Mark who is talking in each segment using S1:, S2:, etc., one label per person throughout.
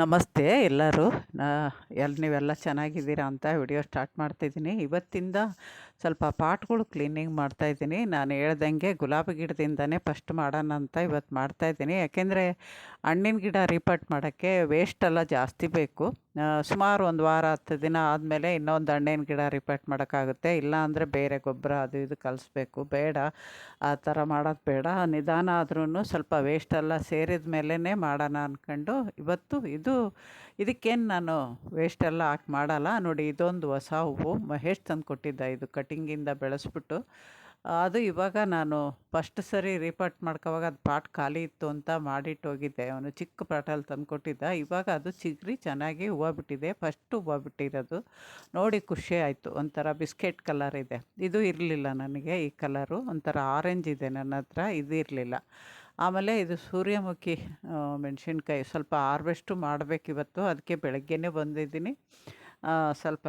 S1: ನಮಸ್ತೆ ಎಲ್ಲರೂ. ನಾ ಎಲ್ಲಿ ನೀವೆಲ್ಲ ಚೆನ್ನಾಗಿದ್ದೀರಾ ಅಂತ ವಿಡಿಯೋ ಸ್ಟಾರ್ಟ್ ಮಾಡ್ತಿದ್ದೀನಿ. ಇವತ್ತಿಂದ ಸ್ವಲ್ಪ ಪಾಟ್ಗಳು ಕ್ಲೀನಿಂಗ್ ಮಾಡ್ತಾಯಿದ್ದೀನಿ ನಾನು ಹೇಳ್ದಂಗೆ ಗುಲಾಬಿ ಗಿಡದಿಂದನೇ ಫಸ್ಟ್ ಮಾಡೋಣ ಅಂತ ಇವತ್ತು ಮಾಡ್ತಾಯಿದ್ದೀನಿ ಯಾಕೆಂದರೆ ಹಣ್ಣಿನ ಗಿಡ ರೀಪಾಟ್ ಮಾಡೋಕ್ಕೆ ವೇಸ್ಟೆಲ್ಲ ಜಾಸ್ತಿ ಬೇಕು. ಸುಮಾರು ಒಂದು ವಾರ, ಹತ್ತು ದಿನ ಆದಮೇಲೆ ಇನ್ನೊಂದು ಹಣ್ಣಿನ ಗಿಡ ರಿಪೇಟ್ ಮಾಡೋಕ್ಕಾಗುತ್ತೆ. ಇಲ್ಲ ಅಂದರೆ ಬೇರೆ ಗೊಬ್ಬರ ಅದು ಇದು ಕಲಿಸ್ಬೇಕು. ಬೇಡ. ಆ ಥರ ಮಾಡೋದು ಬೇಡ. ನಿಧಾನ ಆದ್ರೂ ಸ್ವಲ್ಪ ವೇಸ್ಟೆಲ್ಲ ಸೇರಿದ ಮೇಲೇ ಮಾಡೋಣ ಅಂದ್ಕೊಂಡು ಇವತ್ತು ಇದು ಇದಕ್ಕೇನು ನಾನು ವೇಸ್ಟೆಲ್ಲ ಹಾಕಿ ಮಾಡಲ್ಲ. ನೋಡಿ ಇದೊಂದು ಹೊಸ ಹೂವು. ಮಹೇಶ್ ತಂದು ಕೊಟ್ಟಿದ್ದ ಇದು ಕಟಿಂಗಿಂದ ಬೆಳೆಸ್ಬಿಟ್ಟು. ಅದು ಇವಾಗ ನಾನು ಫಸ್ಟ್ ಸರಿ ರೀಪಾಟ್ ಮಾಡ್ಕೋವಾಗ ಅದು ಪಾಟ್ ಖಾಲಿ ಇತ್ತು ಅಂತ ಮಾಡಿಟ್ಟು ಹೋಗಿದ್ದೆ. ಅವನು ಚಿಕ್ಕ ಪಾಟಲ್ಲಿ ತಂದು ಕೊಟ್ಟಿದ್ದ. ಇವಾಗ ಅದು ಚಿಗ್ರಿ ಚೆನ್ನಾಗಿ ಹೂವು ಬಿಟ್ಟಿದೆ. ಫಸ್ಟ್ ಹೂವು ಬಿಟ್ಟಿರೋದು. ನೋಡಿ ಖುಷಿ ಆಯಿತು. ಒಂಥರ ಬಿಸ್ಕೆಟ್ ಕಲರ್ ಇದೆ. ಇದು ಇರಲಿಲ್ಲ ನನಗೆ ಈ ಕಲರು ಒಂಥರ ಆರೆಂಜ್ ಇದೆ ನನ್ನ ಹತ್ರ. ಇದು ಇರಲಿಲ್ಲ. ಆಮೇಲೆ ಇದು ಸೂರ್ಯಮುಖಿ ಮೆಣಸಿನ್ಕಾಯಿ ಸ್ವಲ್ಪ ಹಾರ್ವೆಸ್ಟು ಮಾಡಬೇಕಿವತ್ತು ಅದಕ್ಕೆ ಬೆಳಗ್ಗೆನೇ ಬಂದಿದ್ದೀನಿ. ಸ್ವಲ್ಪ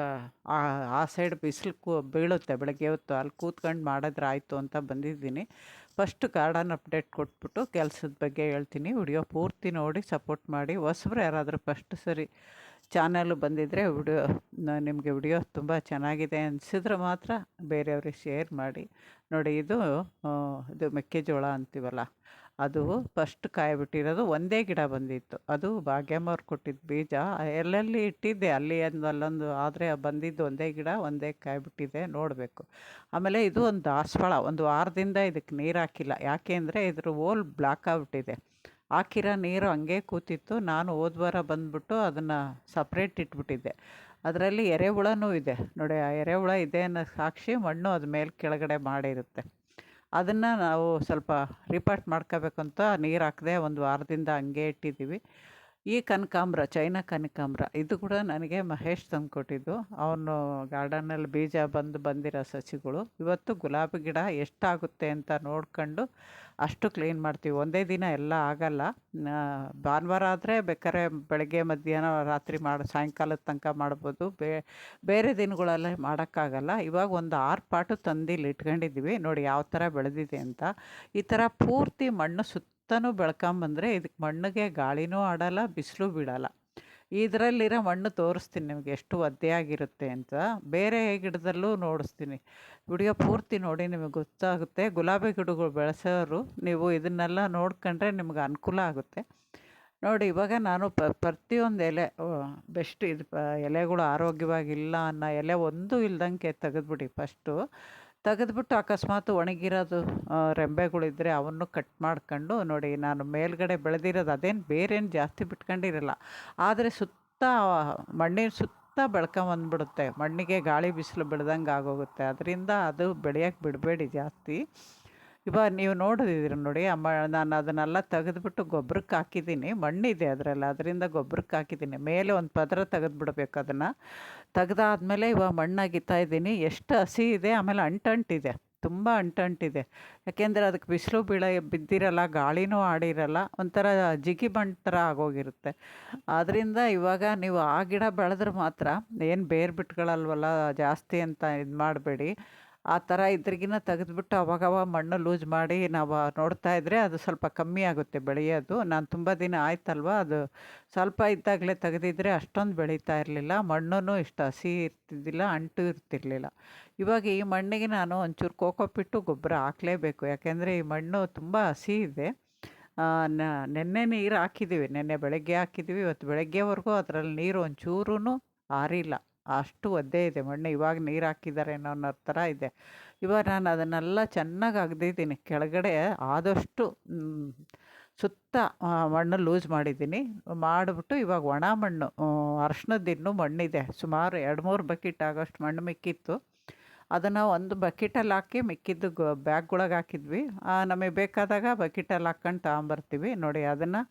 S1: ಆ ಸೈಡ್ ಬಿಸಿಲು ಕೂ, ಬೀಳುತ್ತೆ. ಬೆಳಗ್ಗೆ ಹೊತ್ತು ಅಲ್ಲಿ ಕೂತ್ಕೊಂಡು ಮಾಡಿದ್ರೆ ಆಯಿತು ಅಂತ ಬಂದಿದ್ದೀನಿ. ಫಸ್ಟ್ ಗಾರ್ಡನ್ ಅಪ್ಡೇಟ್ ಕೊಟ್ಬಿಟ್ಟು ಕೆಲಸದ ಬಗ್ಗೆ ಹೇಳ್ತೀನಿ. ವಿಡಿಯೋ ಪೂರ್ತಿ ನೋಡಿ ಸಪೋರ್ಟ್ ಮಾಡಿ. ಹೊಸಬ್ರು ಯಾರಾದರೂ ಫಸ್ಟ್ ಸರಿ ಚಾನಲ್ ಬಂದಿದ್ದರೆ ವಿಡಿಯೋ ನಿಮಗೆ ವಿಡಿಯೋ ತುಂಬ ಚೆನ್ನಾಗಿದೆ ಅನಿಸಿದ್ರೆ ಮಾತ್ರ ಬೇರೆಯವ್ರಿಗೆ ಶೇರ್ ಮಾಡಿ. ನೋಡಿ ಇದು ಇದು ಮೆಕ್ಕೆಜೋಳ ಅಂತೀವಲ್ಲ ಅದು ಫಸ್ಟ್ ಕಾಯಿ ಬಿಟ್ಟಿರೋದು ಒಂದೇ ಗಿಡ ಬಂದಿತ್ತು. ಅದು ಭಾಗ್ಯಮ್ಮವ್ರು ಕೊಟ್ಟಿದ್ದ ಬೀಜ. ಎಲ್ಲೆಲ್ಲಿ ಇಟ್ಟಿದ್ದೆ ಅಲ್ಲಿ ಒಂದು ಅಲ್ಲೊಂದು ಆದರೆ ಬಂದಿದ್ದು ಒಂದೇ ಗಿಡ ಒಂದೇ ಕಾಯಿಬಿಟ್ಟಿದೆ ನೋಡಬೇಕು. ಆಮೇಲೆ ಇದು ಒಂದು ದಾಸವಾಳ ಒಂದು ವಾರದಿಂದ ಇದಕ್ಕೆ ನೀರು ಹಾಕಿಲ್ಲ. ಯಾಕೆ ಅಂದರೆ ಇದ್ರ ಓಲ್ ಬ್ಲಾಕ್ ಆಗಿಬಿಟ್ಟಿದೆ. ಹಾಕಿರೋ ನೀರು ಹಂಗೆ ಕೂತಿತ್ತು. ನಾನು ಹೋದ್ವಾರ ಬಂದ್ಬಿಟ್ಟು ಬಂದುಬಿಟ್ಟು ಅದನ್ನು ಸಪ್ರೇಟ್ ಇಟ್ಬಿಟ್ಟಿದ್ದೆ. ಅದರಲ್ಲಿ ಎರೆಹುಳನೂ ಇದೆ. ನೋಡಿ ಆ ಎರೆಹುಳ ಇದೆ ಅನ್ನೋ ಸಾಕ್ಷಿ ಮಣ್ಣು ಅದು ಮೇಲೆ ಕೆಳಗಡೆ ಮಾಡಿರುತ್ತೆ. ಅದನ್ನು ನಾವು ಸ್ವಲ್ಪ ರಿಪಾರ್ಟ್ ಮಾಡ್ಕೋಬೇಕಂತ ನೀರು ಹಾಕದೆ ಒಂದು ವಾರದಿಂದ ಹಂಗೆ ಇಟ್ಟಿದ್ದೀವಿ ಈ ಕನಕಾಂಬ್ರ, ಚೈನಾ ಕನಕಾಂಬ್ರ, ಇದು ಕೂಡ ನನಗೆ ಮಹೇಶ್ ತಂದು ಕೊಟ್ಟಿದ್ದು ಅವನು ಗಾರ್ಡನಲ್ಲಿ ಬೀಜ ಬಂದು ಬಂದಿರೋ ಸಸಿಗಳು. ಇವತ್ತು ಗುಲಾಬಿ ಗಿಡ ಎಷ್ಟಾಗುತ್ತೆ ಅಂತ ನೋಡ್ಕೊಂಡು ಅಷ್ಟು ಕ್ಲೀನ್ ಮಾಡ್ತೀವಿ. ಒಂದೇ ದಿನ ಎಲ್ಲ ಆಗಲ್ಲ. ಭಾನುವಾರ ಆದರೆ ಬೇಕಾದ್ರೆ ಬೆಳಗ್ಗೆ, ಮಧ್ಯಾಹ್ನ, ರಾತ್ರಿ ಮಾಡಿ, ಸಾಯಂಕಾಲದ ತನಕ ಮಾಡ್ಬೋದು. ಬೇ, ಬೇರೆ ದಿನಗಳೆಲ್ಲ ಮಾಡೋಕ್ಕಾಗಲ್ಲ. ಇವಾಗ ಒಂದು ಆರು ಪಾಟು ತಂದಿಲ್ಲಿ ಇಟ್ಕೊಂಡಿದ್ದೀವಿ. ನೋಡಿ ಯಾವ ಥರ ಬೆಳೆದಿದೆ ಅಂತ. ಈ ಥರ ಪೂರ್ತಿ ಮಣ್ಣು ಸುತ್ತಲೂ ಬೆಳ್ಕೊಂಬಂದರೆ ಇದಕ್ಕೆ ಮಣ್ಣಿಗೆ ಗಾಳಿನೂ ಆಡಲ್ಲ, ಬಿಸಿಲು ಬಿಡಲ್ಲ. ಇದರಲ್ಲಿರೋ ಮಣ್ಣು ತೋರಿಸ್ತೀನಿ ನಿಮಗೆ ಎಷ್ಟು ಒದ್ದೆಯಾಗಿರುತ್ತೆ ಅಂತ. ಬೇರೆ ಗಿಡದಲ್ಲೂ ನೋಡಿಸ್ತೀನಿ. ವಿಡಿಯೋ ಪೂರ್ತಿ ನೋಡಿ ನಿಮಗೆ ಗೊತ್ತಾಗುತ್ತೆ. ಗುಲಾಬಿ ಗಿಡಗಳು ಬೆಳೆಸೋರು, ನೀವು ಇದನ್ನೆಲ್ಲ ನೋಡ್ಕೊಂಡ್ರೆ ನಿಮ್ಗೆ ಅನುಕೂಲ ಆಗುತ್ತೆ. ನೋಡಿ, ಇವಾಗ ನಾನು ಪ, ಪ್ರತಿಯೊಂದು ಎಲೆ ಬೆಸ್ಟ್, ಇದು ಎಲೆಗಳು ಆರೋಗ್ಯವಾಗಿಲ್ಲ ಅನ್ನೋ ಎಲೆ ಒಂದೂ ಇಲ್ದಂಗೆ ತೆಗೆದ್ಬಿಡಿ ಫಸ್ಟು. ತೆಗೆದ್ಬಿಟ್ಟು ಅಕಸ್ಮಾತ್ ಒಣಗಿರೋದು ರೆಂಬೆಗಳಿದ್ದರೆ ಅವನ್ನು ಕಟ್ ಮಾಡ್ಕೊಂಡು ನೋಡಿ, ನಾನು ಮೇಲ್ಗಡೆ ಬೆಳೆದಿರೋದು ಅದೇನು ಬೇರೇನು ಜಾಸ್ತಿ ಬಿಟ್ಕೊಂಡಿರಲ್ಲ. ಆದರೆ ಸುತ್ತ ಮಣ್ಣಿನ ಸುತ್ತ ಬೆಳ್ಕೊಂಬಂದ್ಬಿಡುತ್ತೆ ಮಣ್ಣಿಗೆ ಗಾಳಿ ಬಿಸಿಲು ಬೆಳೆದಂಗೆ ಆಗೋಗುತ್ತೆ. ಅದರಿಂದ ಅದು ಬೆಳೆಯೋಕ್ಕೆ ಬಿಡಬೇಡಿ ಜಾಸ್ತಿ. ಇವಾಗ ನೀವು ನೋಡಿದಿರ ನೋಡಿ, ಅಮ್ಮ ನಾನು ಅದನ್ನೆಲ್ಲ ತೆಗೆದುಬಿಟ್ಟು ಗೊಬ್ಬರಕ್ಕೆ ಹಾಕಿದ್ದೀನಿ. ಮಣ್ಣಿದೆ ಅದರಲ್ಲಿ, ಅದರಿಂದ ಗೊಬ್ಬರಕ್ಕೆ ಹಾಕಿದ್ದೀನಿ. ಮೇಲೆ ಒಂದು ಪದರ ತೆಗೆದುಬಿಡ್ಬೇಕು ಅದನ್ನು. ತೆಗೆದಾದ್ಮೇಲೆ ಇವಾಗ ಮಣ್ಣಾಗಿತ್ತಾ ಇದ್ದೀನಿ. ಎಷ್ಟು ಹಸಿ ಇದೆ, ಆಮೇಲೆ ಅಂಟಂಟಿದೆ. ತುಂಬ ಅಂಟಂಟಿದೆ. ಯಾಕೆಂದರೆ ಅದಕ್ಕೆ ಬಿಸಿಲು ಬೀಳ ಬಿದ್ದಿರಲ್ಲ, ಗಾಳಿನೂ ಆಡಿರಲ್ಲ, ಒಂಥರ ಜಿಗಿ ಬಣ್ಣ ಥರ ಆಗೋಗಿರುತ್ತೆ. ಆದ್ದರಿಂದ ಇವಾಗ ನೀವು ಆ ಗಿಡ ಬೆಳೆದ್ರೆ ಮಾತ್ರ, ಏನು ಬೇರು ಬಿಟ್ಗಳಲ್ವಲ್ಲ ಜಾಸ್ತಿ ಅಂತ ಇದು ಮಾಡಬೇಡಿ ಆ ಥರ ಇದ್ರಿಗಿನ ತೆಗೆದ್ಬಿಟ್ಟು ಅವಾಗವಾಗ ಮಣ್ಣು ಲೂಸ್ ಮಾಡಿ ನಾವು ನೋಡ್ತಾ ಇದ್ದರೆ ಅದು ಸ್ವಲ್ಪ ಕಮ್ಮಿ ಆಗುತ್ತೆ ಬೆಳೆಯೋದು. ನಾನು ತುಂಬ ದಿನ ಆಯ್ತಲ್ವ? ಅದು ಸ್ವಲ್ಪ ಇದ್ದಾಗಲೇ ತೆಗೆದಿದ್ರೆ ಅಷ್ಟೊಂದು ಬೆಳೀತಾ ಇರಲಿಲ್ಲ. ಮಣ್ಣು ಇಷ್ಟು, ಹಸಿ ಇರ್ತಿದ್ದಿಲ್ಲ, ಅಂಟು ಇರ್ತಿರಲಿಲ್ಲ. ಇವಾಗ ಈ ಮಣ್ಣಿಗೆ ನಾನು ಒಂಚೂರು ಕೋಕೋಪಿಟ್ಟು ಗೊಬ್ಬರ ಹಾಕಲೇಬೇಕು. ಯಾಕೆಂದರೆ ಈ ಮಣ್ಣು ತುಂಬ ಹಸಿ ಇದೆ. ನೆನ್ನೆ ನೀರು ಹಾಕಿದ್ದೀವಿ ನೆನ್ನೆ ಬೆಳಗ್ಗೆ ಹಾಕಿದ್ದೀವಿ ಇವತ್ತು ಬೆಳಗ್ಗೆವರೆಗೂ ಅದರಲ್ಲಿ ನೀರು ಒಂಚೂರು ಆರಿಲ್ಲ. ಅಷ್ಟು ಒದ್ದೆ ಇದೆ, ಮಣ್ಣು ಇವಾಗ ನೀರು ಹಾಕಿದ್ದಾರೆ ಅನ್ನೋ ಥರ ಇದೆ. ಇವಾಗ ನಾನು ಅದನ್ನೆಲ್ಲ ಚೆನ್ನಾಗಿ ಅಗ್ದಿದ್ದೀನಿ ಕೆಳಗಡೆ ಆದಷ್ಟು ಸುತ್ತ ಮಣ್ಣು ಲೂಸ್ ಮಾಡಿದ್ದೀನಿ. ಮಾಡಿಬಿಟ್ಟು ಇವಾಗ ಒಣ ಮಣ್ಣು ಅರ್ಶಿನದ್ದು ಇನ್ನೂ ಮಣ್ಣಿದೆ. ಸುಮಾರು ಎರಡು ಮೂರು ಬಕೆಟ್ ಆಗೋಷ್ಟು ಮಣ್ಣು ಮಿಕ್ಕಿತ್ತು. ಅದನ್ನು ಒಂದು ಬಕೆಟಲ್ಲಿ ಹಾಕಿ ಮಿಕ್ಕಿದ್ದು ಗ, ಬ್ಯಾಗ್ಗೊಳಗೆ ಹಾಕಿದ್ವಿ. ನಮಗೆ ಬೇಕಾದಾಗ ಬಕೆಟಲ್ಲಿ ಹಾಕ್ಕೊಂಡು ತಗೊಂಬರ್ತೀವಿ. ನೋಡಿ, ಅದನ್ನು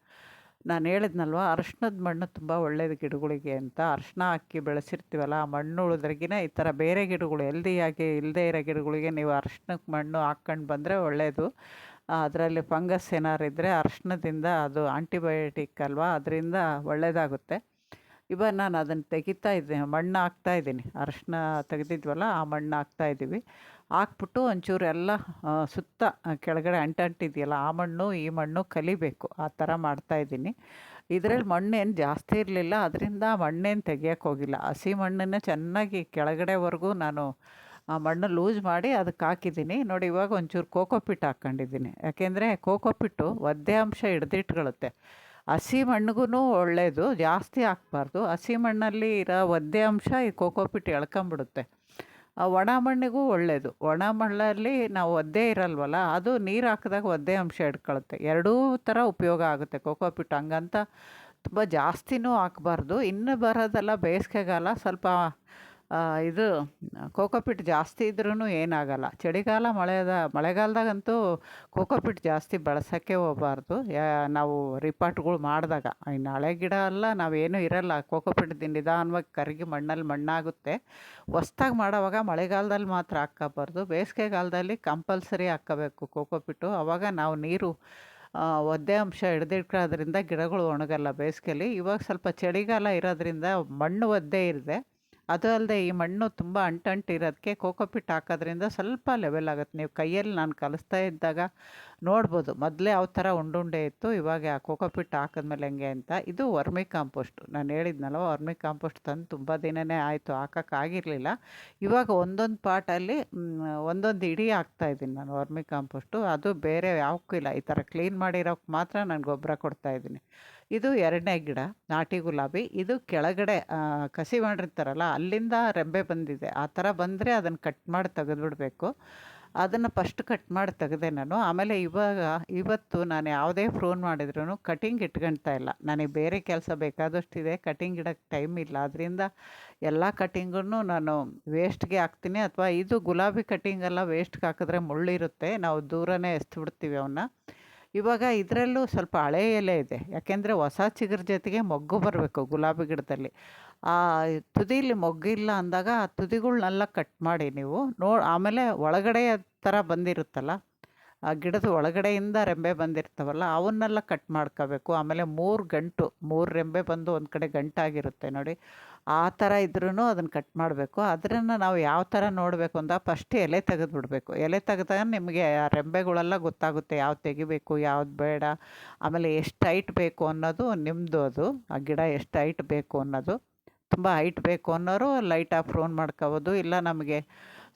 S1: ನಾನು ಹೇಳಿದ್ನಲ್ವ, ಅರ್ಶಿನದ ಮಣ್ಣು ತುಂಬ ಒಳ್ಳೆಯದು ಗಿಡಗಳಿಗೆ ಅಂತ. ಅರ್ಶಿನ ಹಾಕಿ ಬೆಳೆಸಿರ್ತೀವಲ್ಲ, ಆ ಮಣ್ಣು ಉಳಿದ್ರಗಿನ ಈ ಥರ ಬೇರೆ ಗಿಡಗಳು ಹೆಲ್ದಿಯಾಗಿ ಇಲ್ಲದೇ ಇರೋ ಗಿಡಗಳಿಗೆ ನೀವು ಅರ್ಶಿಣಕ್ಕೆ ಮಣ್ಣು ಹಾಕ್ಕೊಂಡು ಬಂದರೆ ಒಳ್ಳೆಯದು ಅದರಲ್ಲಿ ಫಂಗಸ್ ಏನಾರು ಇದ್ದರೆ ಅರ್ಶಿಣದಿಂದ ಅದು ಆಂಟಿಬಯೋಟಿಕ್ ಅಲ್ವಾ, ಅದರಿಂದ ಒಳ್ಳೆಯದಾಗುತ್ತೆ ಇವಾಗ ನಾನು ಅದನ್ನು ತೆಗಿತಾ ಇದ್ದೀನಿ ಮಣ್ಣು ಹಾಕ್ತಾ ಇದ್ದೀನಿ. ಅರಶಿನ ತೆಗೆದಿದ್ವಲ್ಲ, ಆ ಮಣ್ಣು ಹಾಕ್ತಾ ಇದ್ದೀವಿ. ಹಾಕ್ಬಿಟ್ಟು ಒಂಚೂರು ಎಲ್ಲ ಸುತ್ತ ಕೆಳಗಡೆ ಅಂಟಂಟಿದೆಯಲ್ಲ, ಆ ಮಣ್ಣು, ಈ ಮಣ್ಣು ಕಲಿಬೇಕು. ಆ ಥರ ಮಾಡ್ತಾಯಿದ್ದೀನಿ ಇದರಲ್ಲಿ ಮಣ್ಣೇನು ಜಾಸ್ತಿ ಇರಲಿಲ್ಲ ಅದರಿಂದ ಮಣ್ಣೇನು ತೆಗಿಯೋಕ್ಕೆ ಹೋಗಿಲ್ಲ. ಹಸಿ ಮಣ್ಣನ್ನು ಚೆನ್ನಾಗಿ ಕೆಳಗಡೆವರೆಗೂ ನಾನು, ಆ ಮಣ್ಣು ಲೂಸ್ ಮಾಡಿ ಅದಕ್ಕೆ ಹಾಕಿದ್ದೀನಿ. ನೋಡಿ, ಇವಾಗ ಒಂಚೂರು ಕೋಕೋ ಪಿಟ್ ಹಾಕ್ಕೊಂಡಿದ್ದೀನಿ ಯಾಕೆಂದರೆ ಕೋಕೋಪಿಟ್ಟು ಒದ್ದೆ ಅಂಶ ಹಿಡ್ದಿಟ್ಕೊಳ್ಳುತ್ತೆ ಹಸಿ ಮಣ್ಣಿಗೂ ಒಳ್ಳೆಯದು ಜಾಸ್ತಿ ಹಾಕ್ಬಾರ್ದು. ಹಸಿ ಮಣ್ಣಲ್ಲಿ ಇರೋ ಒದ್ದೆ ಅಂಶ ಈ ಕೋಕೋಪಿಟ್ ಎಳ್ಕೊಂಬಿಡುತ್ತೆ. ಆ ಒಣ ಮಣ್ಣಿಗೂ ಒಳ್ಳೆಯದು ಒಣ ಮಣ್ಣಲ್ಲಿ ನಾವು ಒದ್ದೆ ಇರಲ್ವಲ್ಲ, ಅದು ನೀರು ಹಾಕಿದಾಗ ಒದ್ದೆ ಅಂಶ ಹಿಡ್ಕೊಳುತ್ತೆ ಎರಡೂ ಥರ ಉಪಯೋಗ ಆಗುತ್ತೆ ಕೋಕೋಪಿಟ್ ಹಂಗಂತ ತುಂಬ ಜಾಸ್ತಿನೂ ಹಾಕ್ಬಾರ್ದು. ಇನ್ನು ಬರೋದೆಲ್ಲ ಬೇಸಿಗೆಗಾಲ ಸ್ವಲ್ಪ ಇದು ಕೋಕೋಪಿಟ್ ಜಾಸ್ತಿ ಇದ್ರೂ ಏನಾಗಲ್ಲ. ಚಳಿಗಾಲ ಮಳೆದ, ಮಳೆಗಾಲದಾಗಂತೂ ಕೋಕೋಪಿಟ್ ಜಾಸ್ತಿ ಬಳಸೋಕ್ಕೆ ಹೋಗಬಾರ್ದು. ಯಾ, ನಾವು ರಿಪಾಟ್ಗಳು ಮಾಡಿದಾಗ. ಇನ್ನು ಹಳೆ ಗಿಡ ಅಲ್ಲ ನಾವೇನೂ ಇರಲ್ಲ. ಕೋಕೋಪಿಟ್ ನಿಧಾನವಾಗಿ ಕರಗಿ ಮಣ್ಣಲ್ಲಿ ಮಣ್ಣಾಗುತ್ತೆ. ಹೊಸ್ದಾಗಿ ಮಾಡೋವಾಗ ಮಳೆಗಾಲದಲ್ಲಿ ಮಾತ್ರ ಹಾಕ್ಕೋಬಾರ್ದು. ಬೇಸಿಗೆಗಾಲದಲ್ಲಿ ಕಂಪಲ್ಸರಿ ಹಾಕ್ಕೋಬೇಕು ಕೋಕೋಪಿಟ್ಟು ಆವಾಗ ನಾವು ನೀರು ಒದ್ದೆ ಅಂಶ ಹಿಡ್ದಿಟ್ಕೋದ್ರಿಂದ ಗಿಡಗಳು ಒಣಗಲ್ಲ ಬೇಸಿಗೆಯಲ್ಲಿ ಇವಾಗ ಸ್ವಲ್ಪ ಚಳಿಗಾಲ ಇರೋದ್ರಿಂದ ಮಣ್ಣು ಒದ್ದೆ ಇದೆ ಅದು ಅಲ್ಲದೆ ಈ ಮಣ್ಣು ತುಂಬ ಅಂಟಂಟಿರೋದಕ್ಕೆ ಕೋಕೋಪಿಟ್ ಹಾಕೋದ್ರಿಂದ ಸ್ವಲ್ಪ ಲೆವೆಲ್ ಆಗುತ್ತೆ. ನೀವು ಕೈಯಲ್ಲಿ ನಾನು ಕಲಿಸ್ತಾ ಇದ್ದಾಗ ನೋಡ್ಬೋದು. ಮೊದಲೇ ಯಾವ ಥರ ಉಂಡುಂಡೆ ಇತ್ತು, ಇವಾಗ ಆ ಕೋಕೋಪಿಟ್ ಹಾಕಿದ್ಮೇಲೆ ಹೆಂಗೆ ಅಂತ. ಇದು ವರ್ಮಿ ಕಾಂಪೋಸ್ಟ್. ನಾನು ಹೇಳಿದ್ನಲ್ವ, ವರ್ಮಿ ಕಾಂಪೋಸ್ಟ್ ತಂದು ತುಂಬ ದಿನವೇ ಆಯಿತು ಹಾಕೋಕ್ಕಾಗಿರಲಿಲ್ಲ ಇವಾಗ ಒಂದೊಂದು ಪಾಟಲ್ಲಿ ಒಂದೊಂದು ಇಡೀ ಹಾಕ್ತಾಯಿದ್ದೀನಿ ನಾನು ವರ್ಮಿ ಕಾಂಪೋಸ್ಟು. ಅದು ಬೇರೆ ಯಾವಕ್ಕೂ ಇಲ್ಲ. ಈ ಥರ ಕ್ಲೀನ್ ಮಾಡಿರೋಕ್ಕೆ ಮಾತ್ರ ನಾನು ಗೊಬ್ಬರ ಕೊಡ್ತಾಯಿದ್ದೀನಿ ಇದು ಎರಡನೇ ಗಿಡ, ನಾಟಿ ಗುಲಾಬಿ. ಇದು ಕೆಳಗಡೆ ಕಸಿ ಮಾಡಿರ್ತಾರಲ್ಲ, ಅಲ್ಲಿಂದ ರೆಂಬೆ ಬಂದಿದೆ. ಆ ಥರ ಬಂದರೆ ಅದನ್ನು ಕಟ್ ಮಾಡಿ ತೆಗೆದುಬಿಡ್ಬೇಕು. ಅದನ್ನು ಫಸ್ಟ್ ಕಟ್ ಮಾಡಿ ತೆಗೆದೆ ನಾನು. ಆಮೇಲೆ ಇವಾಗ, ಇವತ್ತು ನಾನು ಯಾವುದೇ ಫ್ರೋನ್ ಮಾಡಿದ್ರೂ ಕಟಿಂಗ್ ಇಟ್ಕೊಳ್ತಾ ಇಲ್ಲ. ನನಗೆ ಬೇರೆ ಕೆಲಸ ಬೇಕಾದಷ್ಟಿದೆ ಕಟಿಂಗ್ ಇಡೋಕ್ಕೆ ಟೈಮ್ ಇಲ್ಲ. ಅದರಿಂದ ಎಲ್ಲ ಕಟಿಂಗನ್ನು ನಾನು ವೇಸ್ಟ್ಗೆ ಹಾಕ್ತೀನಿ. ಅಥವಾ ಇದು ಗುಲಾಬಿ ಕಟಿಂಗ್ ಎಲ್ಲ ವೇಸ್ಟ್ಗೆ ಹಾಕಿದ್ರೆ ಮುಳ್ಳಿರುತ್ತೆ. ನಾವು ದೂರನೇ ಎಸ್ದುಬಿಡ್ತೀವಿ ಅವನ್ನ ಇವಾಗ ಇದರಲ್ಲೂ ಸ್ವಲ್ಪ ಹಳೆ ಎಲೆ ಇದೆ. ಯಾಕೆಂದರೆ ಹೊಸ ಚಿಗುರ ಜೊತೆಗೆ ಮೊಗ್ಗು ಬರಬೇಕು ಗುಲಾಬಿ ಗಿಡದಲ್ಲಿ. ಆ ತುದಿಲಿ ಮೊಗ್ಗಿಲ್ಲ ಅಂದಾಗ ಆ ತುದಿಗಳ್ನೆಲ್ಲ ಕಟ್ ಮಾಡಿ ನೀವು. ನೋ, ಆಮೇಲೆ ಒಳಗಡೆ ಥರ ಬಂದಿರುತ್ತಲ್ಲ? ಆ ಗಿಡದ ಒಳಗಡೆಯಿಂದ ರೆಂಬೆ ಬಂದಿರ್ತಾವಲ್ಲ, ಅವನ್ನೆಲ್ಲ ಕಟ್ ಮಾಡ್ಕೋಬೇಕು. ಆಮೇಲೆ ಮೂರು ಗಂಟು, ಮೂರು ರೆಂಬೆ ಬಂದು ಒಂದು ಕಡೆ ಗಂಟಾಗಿರುತ್ತೆ ನೋಡಿ. ಆ ಥರ ಇದ್ರೂ ಅದನ್ನು ಕಟ್ ಮಾಡಬೇಕು. ಅದನ್ನು ನಾವು ಯಾವ ಥರ ನೋಡಬೇಕು ಅಂತ ಫಸ್ಟ್ ಎಲೆ ತೆಗೆದುಬಿಡ್ಬೇಕು. ಎಲೆ ತೆಗೆದಾಗ ನಿಮಗೆ ಆ ರೆಂಬೆಗಳೆಲ್ಲ ಗೊತ್ತಾಗುತ್ತೆ, ಯಾವ್ದು ತೆಗಿಬೇಕು, ಯಾವ್ದು ಬೇಡ. ಆಮೇಲೆ ಎಷ್ಟು ಹೈಟ್ ಬೇಕು ಅನ್ನೋದು ನಿಮ್ಮದು ಅದು. ಆ ಗಿಡ ಎಷ್ಟು ಹೈಟ್ ಬೇಕು ಅನ್ನೋದು. ತುಂಬ ಹೈಟ್ ಬೇಕು ಅನ್ನೋರು ಲೈಟ್ ಆಫ್ ರೋನ್ ಮಾಡ್ಕೋಬೋದು. ಇಲ್ಲ ನಮಗೆ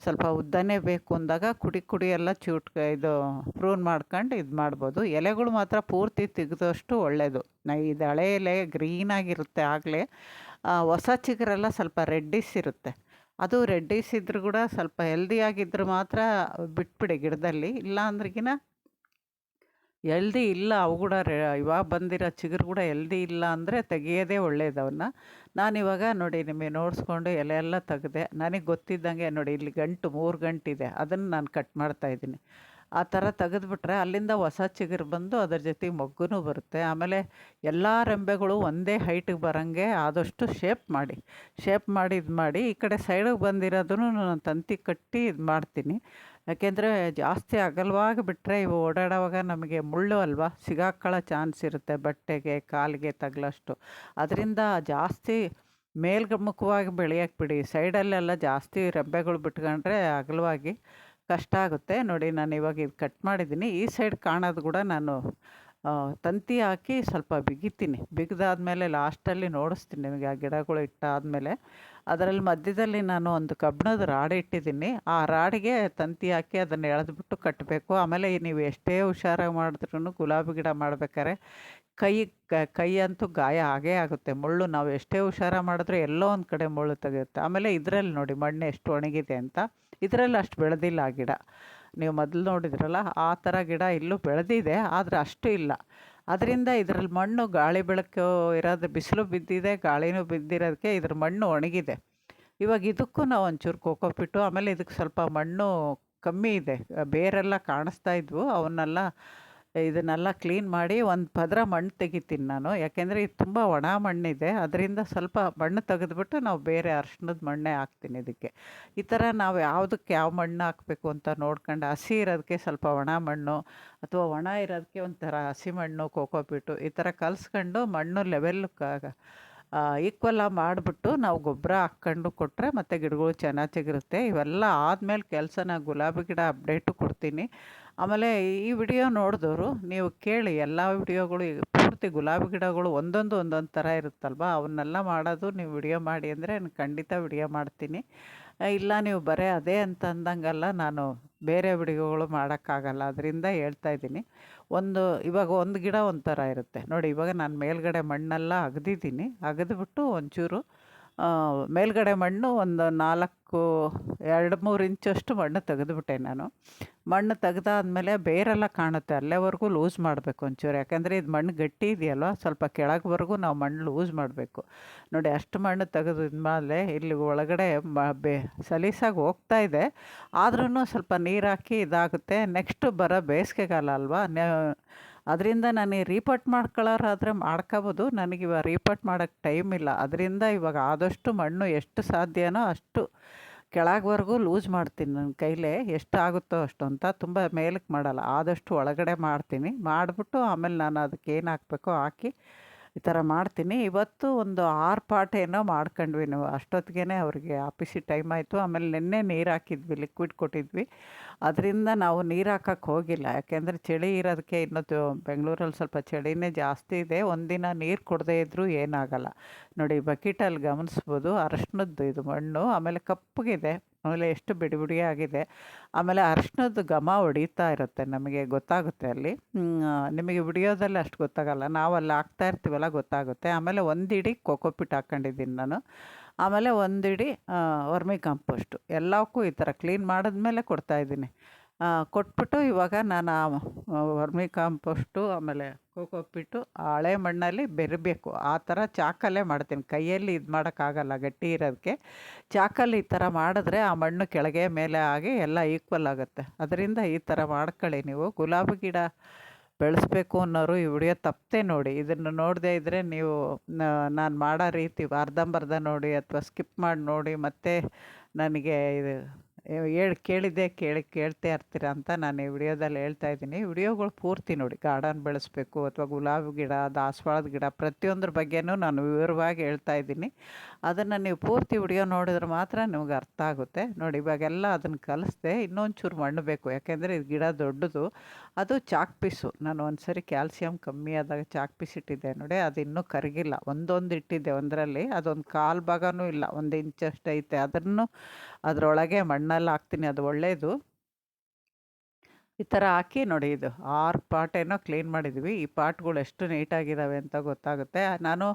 S1: ಸ್ವಲ್ಪ ಉದ್ದನೇ ಬೇಕು ಅಂದಾಗ ಕುಡಿ ಕುಡಿ ಎಲ್ಲ ಚೂಟ್ ಇದು ಪ್ರೂನ್ ಮಾಡ್ಕೊಂಡು ಇದು ಮಾಡ್ಬೋದು. ಎಲೆಗಳು ಮಾತ್ರ ಪೂರ್ತಿ ತೆಗೆದಷ್ಟು ಒಳ್ಳೆಯದು ನಾ ಇದು ಹಳೆ ಎಲೆ ಗ್ರೀನಾಗಿರುತ್ತೆ ಆಗಲೇ. ಹೊಸ ಚಿಗುರೆಲ್ಲ ಸ್ವಲ್ಪ ರೆಡ್ಡಿಸ್ ಇರುತ್ತೆ. ಅದು ರೆಡ್ಡಿಸ್ ಇದ್ರೂ ಕೂಡ ಸ್ವಲ್ಪ ಹೆಲ್ದಿಯಾಗಿದ್ದರೆ ಮಾತ್ರ ಬಿಟ್ಬಿಡಿ ಗಿಡದಲ್ಲಿ. ಇಲ್ಲ ಅಂದ್ರಗಿನ ಎಲ್ದಿ ಇಲ್ಲ, ಅವು ಕೂಡ ರೆ, ಇವಾಗ ಬಂದಿರೋ ಚಿಗುರು ಕೂಡ ಎಲ್ದಿ ಇಲ್ಲ ಅಂದರೆ ತೆಗಿಯೋದೇ ಒಳ್ಳೆಯದು ಅವನ್ನ ನಾನಿವಾಗ ನೋಡಿ ನಿಮಗೆ ನೋಡಿಸ್ಕೊಂಡು ಎಲೆ ಎಲ್ಲ ತೆಗೆದೆ, ನನಗೆ ಗೊತ್ತಿದ್ದಂಗೆ ನೋಡಿ ಇಲ್ಲಿ ಗಂಟು, ಮೂರು ಗಂಟಿದೆ, ಅದನ್ನು ನಾನು ಕಟ್ ಮಾಡ್ತಾಯಿದ್ದೀನಿ ಆ ಥರ ತೆಗೆದ್ಬಿಟ್ರೆ ಅಲ್ಲಿಂದ ಹೊಸ ಚಿಗುರು ಬಂದು ಅದ್ರ ಜೊತೆ ಮೊಗ್ಗು ಬರುತ್ತೆ. ಆಮೇಲೆ ಎಲ್ಲ ರೆಂಬೆಗಳು ಒಂದೇ ಹೈಟಿಗೆ ಬರೋಂಗೆ ಆದಷ್ಟು ಶೇಪ್ ಮಾಡಿ ಶೇಪ್ ಮಾಡಿ ಇದು ಮಾಡಿ ಈ ಕಡೆ ಸೈಡಿಗೆ ಬಂದಿರೋದನ್ನು ನಾನು ತಂತಿ ಕಟ್ಟಿ ಇದು ಮಾಡ್ತೀನಿ ಯಾಕೆಂದರೆ ಜಾಸ್ತಿ ಅಗಲವಾಗಿ ಬಿಟ್ಟರೆ ಇವು ಓಡಾಡೋವಾಗ ನಮಗೆ ಮುಳ್ಳು ಅಲ್ವಾ? ಸಿಗಾಕೊಳ್ಳೋ ಚಾನ್ಸ್ ಇರುತ್ತೆ ಬಟ್ಟೆಗೆ, ಕಾಲಿಗೆ ತಗಲಷ್ಟು. ಅದರಿಂದ ಜಾಸ್ತಿ ಮೇಲ್ಗಮುಖವಾಗಿ ಬೆಳೆಯೋಕೆ ಬಿಡಿ. ಸೈಡಲ್ಲೆಲ್ಲ ಜಾಸ್ತಿ ರೆಂಬೆಗಳು ಬಿಟ್ಕೊಂಡ್ರೆ ಅಗಲವಾಗಿ ಕಷ್ಟ ಆಗುತ್ತೆ. ನೋಡಿ, ನಾನು ಇವಾಗ ಇದು ಕಟ್ ಮಾಡಿದ್ದೀನಿ. ಈ ಸೈಡ್ ಕಾಣೋದು ಕೂಡ ನಾನು ತಂತಿ ಹಾಕಿ ಸ್ವಲ್ಪ ಬಿಗಿತೀನಿ. ಬಿಗಿದಾದ್ಮೇಲೆ ಲಾಸ್ಟಲ್ಲಿ ನೋಡಿಸ್ತೀನಿ ನಿಮಗೆ. ಆ ಗಿಡಗಳು ಇಟ್ಟಾದಮೇಲೆ. ಅದರಲ್ಲಿ ಮಧ್ಯದಲ್ಲಿ ನಾನು ಒಂದು ಕಬ್ಬಿಣದ ರಾಡ್ ಇಟ್ಟಿದ್ದೀನಿ. ಆ ರಾಡಿಗೆ ತಂತಿ ಹಾಕಿ ಅದನ್ನು ಎಳೆದ್ಬಿಟ್ಟು ಕಟ್ಟಬೇಕು ಆಮೇಲೆ ನೀವು ಎಷ್ಟೇ ಹುಷಾರಾಗಿ ಮಾಡಿದ್ರೂ ಗುಲಾಬಿ ಗಿಡ ಮಾಡ್ಬೇಕಾದ್ರೆ ಕೈ, ಕ- ಅಂತೂ ಗಾಯ ಆಗೇ ಆಗುತ್ತೆ. ಮುಳ್ಳು ನಾವು ಎಷ್ಟೇ ಹುಷಾರ ಮಾಡಿದ್ರೂ ಎಲ್ಲೋ ಒಂದು ಕಡೆ ಮುಳ್ಳು ತೆಗೆಯುತ್ತೆ. ಆಮೇಲೆ ಇದರಲ್ಲಿ ನೋಡಿ ಮಣ್ಣು ಎಷ್ಟು ಒಣಗಿದೆ ಅಂತ. ಇದರಲ್ಲಿ ಅಷ್ಟು ಬೆಳೆದಿಲ್ಲ ಆ ಗಿಡ. ನೀವು ಮೊದಲು ನೋಡಿದ್ರಲ್ಲ, ಆ ಥರ ಗಿಡ ಇಲ್ಲೂ ಬೆಳೆದಿದೆ, ಆದರೆ ಅಷ್ಟು ಇಲ್ಲ. ಅದರಿಂದ ಇದರಲ್ಲಿ ಮಣ್ಣು ಗಾಳಿ ಬೆಳಕು ಇರೋದು, ಬಿಸಿಲು ಬಿದ್ದಿದೆ, ಗಾಳಿನೂ ಬಿದ್ದಿರೋದಕ್ಕೆ ಇದ್ರ ಮಣ್ಣು ಒಣಗಿದೆ. ಇವಾಗ ಇದಕ್ಕೂ ನಾವು ಒಂಚೂರು ಕೋಕೋಪಿಟ್ಟು ಆಮೇಲೆ ಇದಕ್ಕೆ ಸ್ವಲ್ಪ ಮಣ್ಣು ಕಮ್ಮಿ ಇದೆ. ಬೇರೆಲ್ಲ ಕಾಣಿಸ್ತಾ ಇದ್ವು, ಅವನ್ನೆಲ್ಲ ಇದನ್ನೆಲ್ಲ ಕ್ಲೀನ್ ಮಾಡಿ ಒಂದು ಪದರ ಮಣ್ಣು ತೆಗಿತೀನಿ ನಾನು. ಯಾಕೆಂದರೆ ಇದು ತುಂಬ ಒಣ ಮಣ್ಣಿದೆ. ಅದರಿಂದ ಸ್ವಲ್ಪ ಮಣ್ಣು ತೆಗೆದ್ಬಿಟ್ಟು ನಾವು ಬೇರೆ ಅರ್ಶಿಣದ ಮಣ್ಣೇ ಹಾಕ್ತೀನಿ ಇದಕ್ಕೆ. ಈ ಥರ ನಾವು ಯಾವುದಕ್ಕೆ ಯಾವ ಮಣ್ಣು ಹಾಕಬೇಕು ಅಂತ ನೋಡ್ಕೊಂಡು ಹಸಿ ಇರೋದಕ್ಕೆ ಸ್ವಲ್ಪ ಒಣ ಮಣ್ಣು ಅಥವಾ ಒಣ ಇರೋದಕ್ಕೆ ಒಂಥರ ಹಸಿ ಮಣ್ಣು ಕೋಕೋಪಿಟ್ಟು ಈ ಥರ ಕಲಿಸ್ಕೊಂಡು ಮಣ್ಣು ಲೆವೆಲ್ ಈಕ್ವಲ್ ಮಾಡಿಬಿಟ್ಟು ನಾವು ಗೊಬ್ಬರ ಹಾಕ್ಕೊಂಡು ಕೊಟ್ಟರೆ ಮತ್ತು ಗಿಡಗಳು ಚೆನ್ನಾಗಿ ಚಿಗುರುತ್ತೆ. ಇವೆಲ್ಲ ಆದಮೇಲೆ ಕೆಲಸನ ಗುಲಾಬಿ ಗಿಡ ಅಪ್ಡೇಟು ಕೊಡ್ತೀನಿ. ಆಮೇಲೆ ಈ ವಿಡಿಯೋ ನೋಡಿದವರು ನೀವು ಕೇಳಿ, ಎಲ್ಲ ವಿಡಿಯೋಗಳು ಪೂರ್ತಿ ಗುಲಾಬಿ ಗಿಡಗಳು ಒಂದೊಂದು ಒಂದೊಂದು ಥರ ಇರುತ್ತಲ್ವ? ಅವನ್ನೆಲ್ಲ ಮಾಡೋದು ನೀವು ವಿಡಿಯೋ ಮಾಡಿ ಅಂದರೆ ನಾನು ಖಂಡಿತ ವಿಡಿಯೋ ಮಾಡ್ತೀನಿ. ಇಲ್ಲ, ನೀವು ಬರೀ ಅದೇ ಅಂತ ಅಂದಂಗಲ್ಲ, ನಾನು ಬೇರೆ ವಿಡಿಯೋಗಳು ಮಾಡೋಕ್ಕಾಗಲ್ಲ. ಅದರಿಂದ ಹೇಳ್ತಾ ಇದ್ದೀನಿ. ಒಂದು ಇವಾಗ ಒಂದು ಗಿಡ ಒಂಥರ ಇರುತ್ತೆ. ನೋಡಿ, ಇವಾಗ ನಾನು ಮೇಲ್ಗಡೆ ಮಣ್ಣೆಲ್ಲ ಅಗ್ದಿದ್ದೀನಿ. ಅಗದ್ಬಿಟ್ಟು ಒಂಚೂರು ಮೇಲ್ಗಡೆ ಮಣ್ಣು ಒಂದು ನಾಲ್ಕು, ಎರಡು ಮೂರು ಇಂಚಷ್ಟು ಮಣ್ಣು ತೆಗೆದುಬಿಟ್ಟೆ ನಾನು. ಮಣ್ಣು ತೆಗ್ದಾದ್ಮೇಲೆ ಬೇರೆಲ್ಲ ಕಾಣುತ್ತೆ, ಅಲ್ಲೇವರೆಗೂ ಲೂಸ್ ಮಾಡಬೇಕು ಒಂಚೂರು. ಯಾಕೆಂದರೆ ಇದು ಮಣ್ಣು ಗಟ್ಟಿ ಇದೆಯಲ್ವ? ಸ್ವಲ್ಪ ಕೆಳಗೆವರೆಗೂ ನಾವು ಮಣ್ಣು ಲೂಸ್ ಮಾಡಬೇಕು. ನೋಡಿ, ಅಷ್ಟು ಮಣ್ಣು ತೆಗೆದು ಇದ್ಮೇಲೆ ಇಲ್ಲಿ ಒಳಗಡೆ ಮ, ಬೆ, ಸಲೀಸಾಗಿ ಹೋಗ್ತಾ ಇದೆ. ಆದ್ರೂ ಸ್ವಲ್ಪ ನೀರು ಹಾಕಿ ಇದಾಗುತ್ತೆ. ನೆಕ್ಸ್ಟ್ ಬರೋ ಬೇಸಿಗೆಗಾಲ ಅಲ್ವಾ? ಅದರಿಂದ ನಾನು ರೀಪಟ್ ಮಾಡ್ಕೊಳ್ಳೋರಾದರೆ ಮಾಡ್ಕೋಬೋದು. ನನಗಿವಾಗ ರೀಪಟ್ ಮಾಡೋಕ್ಕೆ ಟೈಮ್ ಇಲ್ಲ ಅದರಿಂದ ಇವಾಗ ಆದಷ್ಟು ಮಣ್ಣು ಎಷ್ಟು ಸಾಧ್ಯನೋ ಅಷ್ಟು ಕೆಳಗ್ವರೆಗೂ ಲೂಸ್ ಮಾಡ್ತೀನಿ ನನ್ನ ಕೈಲೇ ಎಷ್ಟು ಆಗುತ್ತೋ ಅಷ್ಟು ಅಂತ ತುಂಬ ಮೇಲಕ್ಕೆ ಮಾಡಲ್ಲ. ಆದಷ್ಟು ಒಳಗಡೆ ಮಾಡ್ತೀನಿ. ಮಾಡಿಬಿಟ್ಟು ಆಮೇಲೆ ನಾನು ಅದಕ್ಕೆ ಏನು ಹಾಕಬೇಕೋ ಹಾಕಿ ಈ ಥರ ಮಾಡ್ತೀನಿ. ಇವತ್ತು ಒಂದು ಆರು ಪಾಟ್ ಏನೋ ಮಾಡ್ಕೊಂಡ್ವಿ ನಾವು. ಅಷ್ಟೊತ್ತಿಗೆ ಅವ್ರಿಗೆ ಆಫೀಸಿಗೆ ಟೈಮ್ ಆಯಿತು. ಆಮೇಲೆ ನಿನ್ನೆ ನೀರು ಹಾಕಿದ್ವಿ ಲಿಕ್ವಿಡ್ ಕೊಟ್ಟಿದ್ವಿ. ಅದರಿಂದ ನಾವು ನೀರು ಹಾಕಕ್ಕೆ ಹೋಗಿಲ್ಲ. ಯಾಕೆಂದರೆ ಚಳಿ ಇರೋದಕ್ಕೆ ಇನ್ನೊಂದು ಬೆಂಗಳೂರಲ್ಲಿ ಸ್ವಲ್ಪ ಚಳಿನೇ ಜಾಸ್ತಿ ಇದೆ. ಒಂದಿನ ನೀರು ಕೊಡದೇ ಇದ್ದರೂ ಏನಾಗಲ್ಲ. ನೋಡಿ, ಬಕೆಟಲ್ಲಿ ಗಮನಿಸ್ಬೋದು ಅರಶಿನದ್ದು ಇದು ಮಣ್ಣು. ಆಮೇಲೆ ಕಪ್ಪಗಿದೆ ಆಮೇಲೆ ಎಷ್ಟು ಬಿಡಿ ಬಿಡಿಯಾಗಿದೆ ಆಮೇಲೆ ಅರಶಿನದ್ದು ಘಮ ಹೊಡಿತಾ ಇರುತ್ತೆ ನಮಗೆ ಗೊತ್ತಾಗುತ್ತೆ ಅಲ್ಲಿ. ನಿಮಗೆ ಬಿಡಿಯೋದಲ್ಲಿ ಅಷ್ಟು ಗೊತ್ತಾಗಲ್ಲ. ನಾವು ಅಲ್ಲಿ ಹಾಕ್ತಾ ಇರ್ತೀವಲ್ಲ ಗೊತ್ತಾಗುತ್ತೆ. ಆಮೇಲೆ ಒಂದು ಕೊಕೊಪಿಟ್ ಹಾಕ್ಕೊಂಡಿದ್ದೀನಿ ನಾನು. ಆಮೇಲೆ ಒಂದು ಇಡೀ ವರ್ಮಿ ಕಾಂಪೋಸ್ಟು. ಎಲ್ಲಕ್ಕೂ ಈ ಥರ ಕ್ಲೀನ್ ಮಾಡಿದ್ಮೇಲೆ ಕೊಡ್ತಾಯಿದ್ದೀನಿ ಕೊಟ್ಬಿಟ್ಟು ಇವಾಗ ನಾನು ವರ್ಮಿ ಕಾಂಪೋಸ್ಟು, ಆಮೇಲೆ ಕೋಕೋಪಿಟ್ಟು ಹಳೆ ಮಣ್ಣಲ್ಲಿ ಬೆರಬೇಕು. ಆ ಥರ ಚಾಕಲ್ಲೇ ಮಾಡ್ತೀನಿ. ಕೈಯಲ್ಲಿ ಇದು ಮಾಡೋಕ್ಕಾಗಲ್ಲ, ಗಟ್ಟಿ ಇರೋದಕ್ಕೆ. ಚಾಕಲ್ಲಿ ಈ ಥರ ಮಾಡಿದ್ರೆ ಆ ಮಣ್ಣು ಕೆಳಗೆ ಮೇಲೆ ಆಗಿ ಎಲ್ಲ ಈಕ್ವಲ್ ಆಗುತ್ತೆ. ಅದರಿಂದ ಈ ಥರ ಮಾಡ್ಕೊಳ್ಳಿ ನೀವು. ಗುಲಾಬಿ ಗಿಡ ಬೆಳೆಸ್ಬೇಕು ಅನ್ನೋರು ಈ ವಿಡಿಯೋ ತಪ್ಪದೆ ನೋಡಿ. ಇದನ್ನು ನೋಡದೇ ಇದ್ದರೆ ನೀವು ನಾನು ಮಾಡೋ ರೀತಿ ಅರ್ಧಂಬರ್ಧ ನೋಡಿ ಅಥವಾ ಸ್ಕಿಪ್ ಮಾಡಿ ನೋಡಿ. ಮತ್ತೆ ನನಗೆ ಇದು ಹೇಳಿ ಕೇಳಿದ್ದೆ, ಕೇಳಿ ಕೇಳ್ತಾ ಇರ್ತೀರ ಅಂತ ನಾನು ಈ ವಿಡಿಯೋದಲ್ಲಿ ಹೇಳ್ತಾ ಇದ್ದೀನಿ. ವಿಡಿಯೋಗಳು ಪೂರ್ತಿ ನೋಡಿ. ಗಾರ್ಡನ್ ಬೆಳೆಸಬೇಕು ಅಥವಾ ಗುಲಾಬಿ ಗಿಡ, ದಾಸವಾಳದ ಗಿಡ ಪ್ರತಿಯೊಂದ್ರ ಬಗ್ಗೆನೂ ನಾನು ವಿವರವಾಗಿ ಹೇಳ್ತಾ ಇದ್ದೀನಿ. ಅದನ್ನು ನೀವು ಪೂರ್ತಿ ವಿಡಿಯೋ ನೋಡಿದ್ರೆ ಮಾತ್ರ ನಿಮ್ಗೆ ಅರ್ಥ ಆಗುತ್ತೆ. ನೋಡಿ, ಇವಾಗೆಲ್ಲ ಅದನ್ನು ಕಲಿಸ್ದೆ ಇನ್ನೊಂಚೂರು ಮಣ್ಣು ಬೇಕು. ಯಾಕೆಂದರೆ ಇದು ಗಿಡ ದೊಡ್ಡದು. ಅದು ಚಾಕ್ ಪೀಸು. ನಾನು ಒಂದು ಸರಿ ಕ್ಯಾಲ್ಸಿಯಂ ಕಮ್ಮಿ ಆದಾಗ ಚಾಕ್ ಪೀಸ್ ಇಟ್ಟಿದ್ದೆ. ನೋಡಿ, ಅದು ಇನ್ನೂ ಕರಗಿಲ್ಲ. ಒಂದೊಂದು ಇಟ್ಟಿದ್ದೆ ಒಂದರಲ್ಲಿ. ಅದೊಂದು ಕಾಲು ಭಾಗನೂ ಇಲ್ಲ. ಒಂದು ಇಂಚಷ್ಟು ಐತೆ. ಅದನ್ನು ಅದರೊಳಗೆ ಮಣ್ಣಲ್ಲಿ ಹಾಕ್ತೀನಿ, ಅದು ಒಳ್ಳೆಯದು ಈ ಥರ ಹಾಕಿ ನೋಡಿ ಇದು ಆರು ಪಾಟೇನೋ ಕ್ಲೀನ್ ಮಾಡಿದ್ವಿ. ಈ ಪಾಟ್ಗಳು ಎಷ್ಟು ನೀಟಾಗಿದ್ದಾವೆ ಅಂತ ಗೊತ್ತಾಗುತ್ತೆ. ನಾನು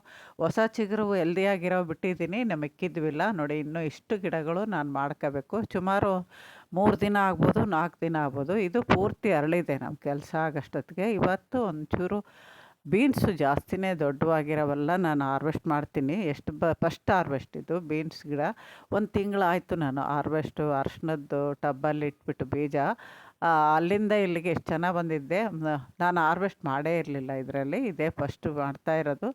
S1: ಹೊಸ ಚಿಗುರು ಎಲ್ದಿಯಾಗಿರೋ ಬಿಟ್ಟಿದ್ದೀನಿ ಮಿಕ್ಕಿದ್ವಿಲ್ಲ. ನೋಡಿ, ಇನ್ನೂ ಇಷ್ಟು ಗಿಡಗಳು ನಾನು ಮಾಡ್ಕೋಬೇಕು. ಸುಮಾರು ಮೂರು ದಿನ ಆಗ್ಬೋದು, ನಾಲ್ಕು ದಿನ ಆಗ್ಬೋದು. ಇದು ಪೂರ್ತಿ ಅರಳಿದೆ ನಮ್ಮ ಕೆಲಸ ಆಗೋಷ್ಟೊತ್ತಿಗೆ. ಇವತ್ತು ಒಂಚೂರು ಬೀನ್ಸು ಜಾಸ್ತಿನೇ ದೊಡ್ಡವಾಗಿರೋವೆಲ್ಲ, ನಾನು ಹಾರ್ವೆಸ್ಟ್ ಮಾಡ್ತೀನಿ. ಎಷ್ಟು ಬ, ಫಸ್ಟ್ ಹಾರ್ವೆಸ್ಟ್ ಇದು ಬೀನ್ಸ್ ಗಿಡ. ಒಂದು ತಿಂಗಳಾಯಿತು ನಾನು ಹಾರ್ವೆಸ್ಟು ಅರ್ಶಿನದ್ದು ಟಬ್ಬಲ್ಲಿ ಇಟ್ಬಿಟ್ಟು ಬೀಜ. ಅಲ್ಲಿಂದ ಇಲ್ಲಿಗೆ ಎಷ್ಟು ಚೆನ್ನಾಗಿ ಬಂದಿದ್ದೆ ನಾನು ಹಾರ್ವೆಸ್ಟ್ ಮಾಡೇ ಇರಲಿಲ್ಲ ಇದರಲ್ಲಿ. ಇದೇ ಫಸ್ಟು ಮಾಡ್ತಾ ಇರೋದು.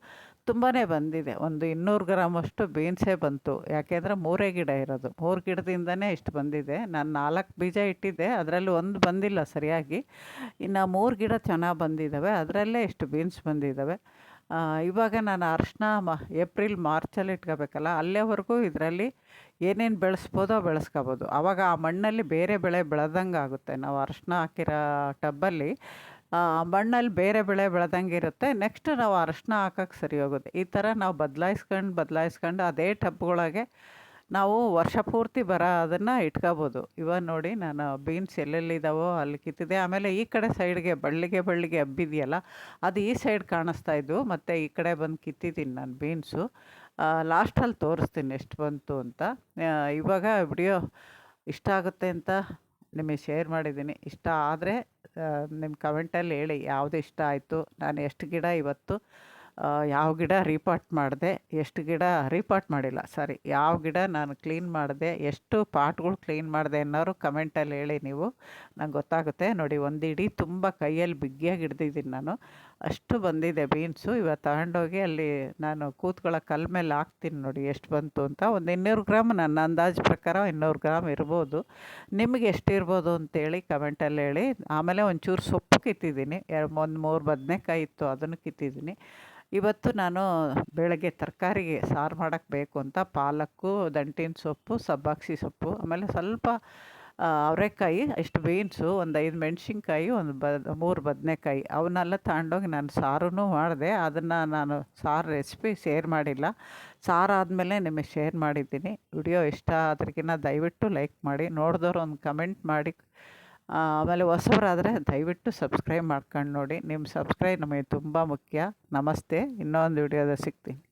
S1: ತುಂಬಾ ಬಂದಿದೆ. ಒಂದು ಇನ್ನೂರು ಗ್ರಾಮಷ್ಟು ಬೀನ್ಸೇ ಬಂತು. ಯಾಕೆಂದರೆ ಮೂರೇ ಗಿಡ ಇರೋದು. ಮೂರು ಗಿಡದಿಂದನೇ ಇಷ್ಟು ಬಂದಿದೆ. ನಾನು ನಾಲ್ಕು ಬೀಜ ಇಟ್ಟಿದ್ದೆ. ಅದರಲ್ಲಿ ಒಂದು ಬಂದಿಲ್ಲ ಸರಿಯಾಗಿ. ಇನ್ನು ಮೂರು ಗಿಡ ಚೆನ್ನಾಗಿ ಬಂದಿದ್ದಾವೆ ಅದರಲ್ಲೇ ಇಷ್ಟು ಬೀನ್ಸ್ ಬಂದಿದ್ದಾವೆ ಇವಾಗ ನಾನು ಅರ್ಶನ ಮ, ಏಪ್ರಿಲ್, ಮಾರ್ಚಲ್ಲಿ ಇಟ್ಕೋಬೇಕಲ್ಲ, ಅಲ್ಲೇವರೆಗೂ ಇದರಲ್ಲಿ ಏನೇನು ಬೆಳೆಸ್ಬೋದೋ ಬೆಳೆಸ್ಕೋಬೋದು. ಆವಾಗ ಆ ಮಣ್ಣಲ್ಲಿ ಬೇರೆ ಬೆಳೆ ಬೆಳೆದಂಗೆ ಆಗುತ್ತೆ ನಾವು ಅರ್ಶನ ಹಾಕಿರೋ ಟಬ್ಬಲ್ಲಿ ಮಣ್ಣಲ್ಲಿ ಬೇರೆ ಬೆಳೆ ಬೆಳೆದಂಗೆ ಇರುತ್ತೆ ನೆಕ್ಸ್ಟ್ ನಾವು ಅರಶಿನ ಹಾಕೋಕ್ಕೆ ಸರಿ ಹೋಗುತ್ತೆ. ಈ ಥರ ನಾವು ಬದಲಾಯಿಸ್ಕೊಂಡು ಬದಲಾಯಿಸ್ಕೊಂಡು ಅದೇ ಟಬ್ಗೊಳಗೆ ನಾವು ವರ್ಷ ಪೂರ್ತಿ ಬರೋ ಅದನ್ನು ಇಟ್ಕೋಬೋದು. ಇವಾಗ ನೋಡಿ ನಾನು ಬೀನ್ಸ್ ಎಲ್ಲೆಲ್ಲಿದ್ದಾವೋ ಅಲ್ಲಿ ಕಿತ್ತಿದೆ. ಆಮೇಲೆ ಈ ಕಡೆ ಸೈಡ್ಗೆ ಬಳ್ಳಿಗೆ ಬಳ್ಳಿಗೆ ಹಬ್ಬಿದೆಯಲ್ಲ, ಅದು ಈ ಸೈಡ್ ಕಾಣಿಸ್ತಾ ಇದ್ದು ಮತ್ತು ಈ ಕಡೆ ಬಂದು ಕಿತ್ತಿದ್ದೀನಿ ನಾನು ಬೀನ್ಸು ಲಾಸ್ಟಲ್ಲಿ ತೋರಿಸ್ತೀನಿ ಎಷ್ಟು ಬಂತು ಅಂತ. ಇವಾಗ ವಿಡಿಯೋ ಇಷ್ಟ ಆಗುತ್ತೆ ಅಂತ ನಿಮಗೆ ಶೇರ್ ಮಾಡಿದ್ದೀನಿ. ಇಷ್ಟ ಆದರೆ ನಿಮ್ಮ ಕಮೆಂಟಲ್ಲಿ ಹೇಳಿ ಯಾವುದು ಇಷ್ಟ ಆಯಿತು? ನಾನು ಎಷ್ಟು ಗಿಡ ಇವತ್ತು? ಯಾವ ಗಿಡ ರೀಪಾಟ್ ಮಾಡಿದೆ, ಎಷ್ಟು ಗಿಡ ರೀಪಾಟ್ ಮಾಡಿಲ್ಲ. ಸಾರಿ, ಯಾವ ಗಿಡ ನಾನು ಕ್ಲೀನ್ ಮಾಡಿದೆ, ಎಷ್ಟು ಪಾಟ್ಗಳು ಕ್ಲೀನ್ ಮಾಡಿದೆ ಅನ್ನೋರು ಕಮೆಂಟಲ್ಲಿ ಹೇಳಿ ನೀವು. ನಂಗೆ ಗೊತ್ತಾಗುತ್ತೆ. ನೋಡಿ ಒಂದು ಇಡೀ ತುಂಬ ಕೈಯಲ್ಲಿ ಬಿಗ್ಗಿಯಾಗಿ ಹಿಡ್ದಿದ್ದೀನಿ ನಾನು. ಅಷ್ಟು ಬಂದಿದೆ ಬೀನ್ಸು ಇವತ್ತು ತಗೊಂಡೋಗಿ ಅಲ್ಲಿ ನಾನು ಕೂತ್ಕೊಳ್ಳೋ ಕಲ್ ಮೇಲೆ ಹಾಕ್ತೀನಿ ನೋಡಿ ಎಷ್ಟು ಬಂತು ಅಂತ. ಒಂದು ಇನ್ನೂರು ಗ್ರಾಮ್ ನನ್ನ ಅಂದಾಜು ಪ್ರಕಾರ ಇನ್ನೂರು ಗ್ರಾಮ್ ಇರ್ಬೋದು. ನಿಮಗೆ ಎಷ್ಟು ಇರ್ಬೋದು ಅಂತೇಳಿ ಕಮೆಂಟಲ್ಲಿ ಹೇಳಿ. ಆಮೇಲೆ ಒಂಚೂರು ಸೊಪ್ಪು ಕಿತ್ತಿದ್ದೀನಿ. ಒಂದು ಮೂರು ಬದನೆಕಾಯಿ ಇತ್ತು ಅದನ್ನು ಕಿತ್ತಿದ್ದೀನಿ. ಇವತ್ತು ನಾನು ಬೆಳಗ್ಗೆ ತರಕಾರಿಗೆ ಸಾರು ಮಾಡೋಕ್ಕೆ ಬೇಕು ಅಂತ ಪಾಲಕ್ಕು, ದಂಟಿನ ಸೊಪ್ಪು ಸಬ್ಬಾಕ್ಸಿ ಸೊಪ್ಪು, ಆಮೇಲೆ ಸ್ವಲ್ಪ ಅವರೆಕಾಯಿ, ಇಷ್ಟು ಬೀನ್ಸು, ಒಂದು ಐದು ಮೆಣಸಿನ್ಕಾಯಿ, ಒಂದು ಬ ಮೂರು ಬದನೆಕಾಯಿ, ಅವನ್ನೆಲ್ಲ ತಗೊಂಡೋಗಿ ನಾನು ಸಾರೂ ಮಾಡಿದೆ. ಅದನ್ನು ನಾನು ಸಾರು ರೆಸಿಪಿ ಶೇರ್ ಮಾಡಿಲ್ಲ. ಸಾರು ಆದಮೇಲೆ ನಿಮಗೆ ಶೇರ್ ಮಾಡಿದ್ದೀನಿ. ವಿಡಿಯೋ ಇಷ್ಟ ಆದ್ರಿಗಿನ ದಯವಿಟ್ಟು ಲೈಕ್ ಮಾಡಿ ನೋಡಿದವ್ರು ಒಂದು ಕಮೆಂಟ್ ಮಾಡಿ. ಆಮೇಲೆ ಹೊಸಬರಾದರೆ ದಯವಿಟ್ಟು ಸಬ್ಸ್ಕ್ರೈಬ್ ಮಾಡ್ಕೊಂಡು ನೋಡಿ. ನಿಮ್ಮ ಸಬ್ಸ್ಕ್ರೈಬ್ ನಮಗೆ ತುಂಬ ಮುಖ್ಯ. ನಮಸ್ತೆ. ಇನ್ನೊಂದು ವಿಡಿಯೋದಲ್ಲಿ ಸಿಗ್ತೀನಿ.